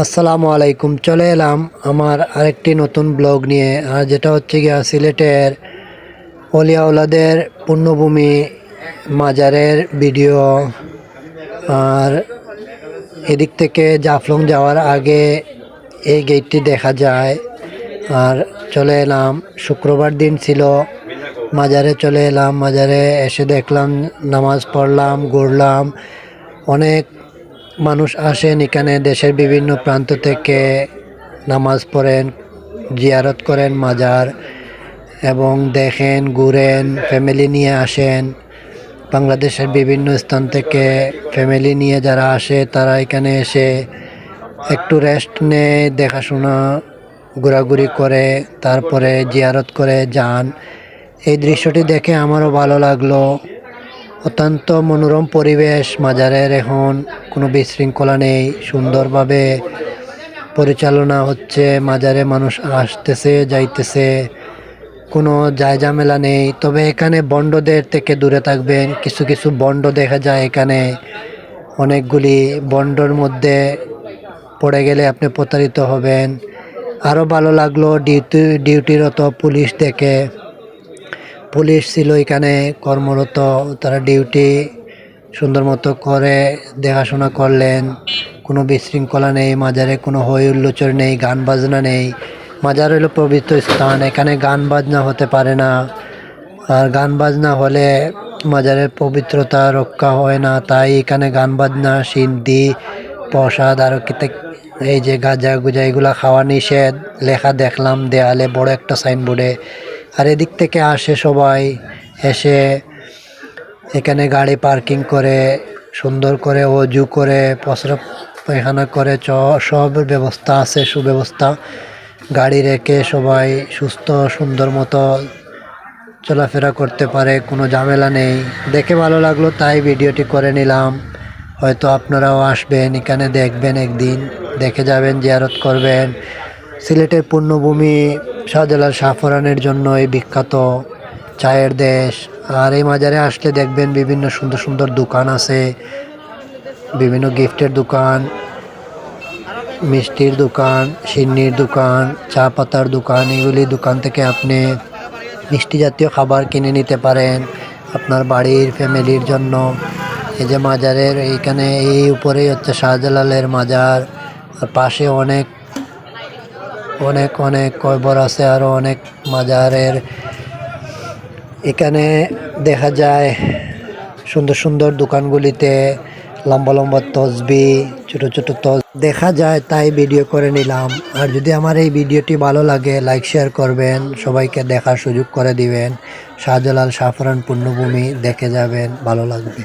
আসসালামু আলাইকুম, চলে এলাম আমার আরেকটি নতুন ব্লগ নিয়ে। আর যেটা হচ্ছে গিয়া সিলেটের অলিয়াউলাদের পুণ্যভূমি মাজারের ভিডিও। আর এদিক থেকে জাফলং যাওয়ার আগে এই গেটটি দেখা যায়। আর চলে এলাম, শুক্রবার দিন ছিল। মাজারে চলে এলাম, মাজারে এসে দেখলাম, নামাজ পড়লাম ঘুরলাম অনেক মানুষ আসেন, এখানে দেশের বিভিন্ন প্রান্ত থেকে নামাজ পড়েন, জিয়ারত করেন, মাজার, এবং দেখেন, ঘুরেন ফ্যামিলি নিয়ে আসেন। বাংলাদেশের বিভিন্ন স্থান থেকে ফ্যামিলি নিয়ে যারা আসে, তারা এখানে এসে একটু রেস্ট নেয়, দেখাশোনা, ঘোরাঘুরি করে, তারপরে জিয়ারত করে যান। এই দৃশ্যটি দেখে আমারও ভালো লাগল। অত্যন্ত মনোরম পরিবেশ, মাজারের এখন কোনো বিশৃঙ্খলা নেই। সুন্দরভাবে পরিচালনা হচ্ছে, মাজারে মানুষ আসতেছে, যাইতেছে। কোনো যায় ঝামেলা নেই। তবে এখানে বন্ডদের থেকে দূরে থাকবেন। কিছু কিছু বন্ড দেখা যায় এখানে। অনেকগুলি বন্ডর মধ্যে পড়ে গেলে আপনি প্রতারিত হবেন। আরও ভালো লাগল ডিউটি, ডিউটিরত পুলিশ দেখে। পুলিশ ছিল এখানে, কর্মরত, তারা ডিউটি সুন্দর মতো করে দেখাশোনা করলেন। কোনো বিশৃঙ্খলা নেই, মাজারে কোনো হই হুল্লোচর নেই, গান বাজনা নেই। মাজার হলো পবিত্র স্থান, এখানে গান বাজনা হতে পারে না। আর গান বাজনা হলে মাজারের পবিত্রতা রক্ষা হয় না, তাই এখানে গান বাজনা সিদ্ধি প্রসাদ, আর কিতে- এই যে গাজা গুজা, এগুলা খাওয়া নিষেধ। লেখা দেখলাম, দেয়ালে বড় একটা সাইনবোর্ডে আর এদিক থেকে আসে সবাই, এসে এখানে গাড়ি পার্কিং করে, সুন্দর করে অজু করে প্রস্রাব পায়খানা করে, চ সব ব্যবস্থা আছে, সুব্যবস্থা। গাড়ি রেখে সবাই সুস্থ, সুন্দর মতো চলাফেরা করতে পারে, কোনো ঝামেলা নেই। দেখে ভালো লাগল, তাই ভিডিওটি করে নিলাম। হয়তো আপনারাও আসবেন, এখানে দেখবেন একদিন। দেখে যাবেন, জিয়ারত করবেন। সিলেটের পূর্ণভূমি শাহজালাল শাহফরানের জন্যই বিখ্যাত চায়ের দেশ। আর এই মাজারে আসলে দেখবেন বিভিন্ন সুন্দর সুন্দর দোকান আছে, বিভিন্ন গিফটের দোকান, মিষ্টির দোকান, সিন্নির দোকান, চা পাতার দোকান, এগুলি দোকান থেকে আপনি মিষ্টি জাতীয় খাবার কিনে নিতে পারেন আপনার বাড়ির ফ্যামিলির জন্য। এই যে মাজারের এইখানে এই উপরেই হচ্ছে শাহজালালের মাজার, আর পাশে অনেক অনেক অনেক কয়বর আছে আরও অনেক মাজারের। এখানে দেখা যায় সুন্দর সুন্দর দোকানগুলিতে লম্বা লম্বা তসবি, ছোট ছোট তস। দেখা যায়, তাই ভিডিও করে নিলাম। আর যদি আমার এই ভিডিওটি ভালো লাগে লাইক শেয়ার করবেন। সবাইকে দেখার সুযোগ করে দিবেন। শাহজালাল শাহফরান পূর্ণভূমি দেখে যাবেন, ভালো লাগবে।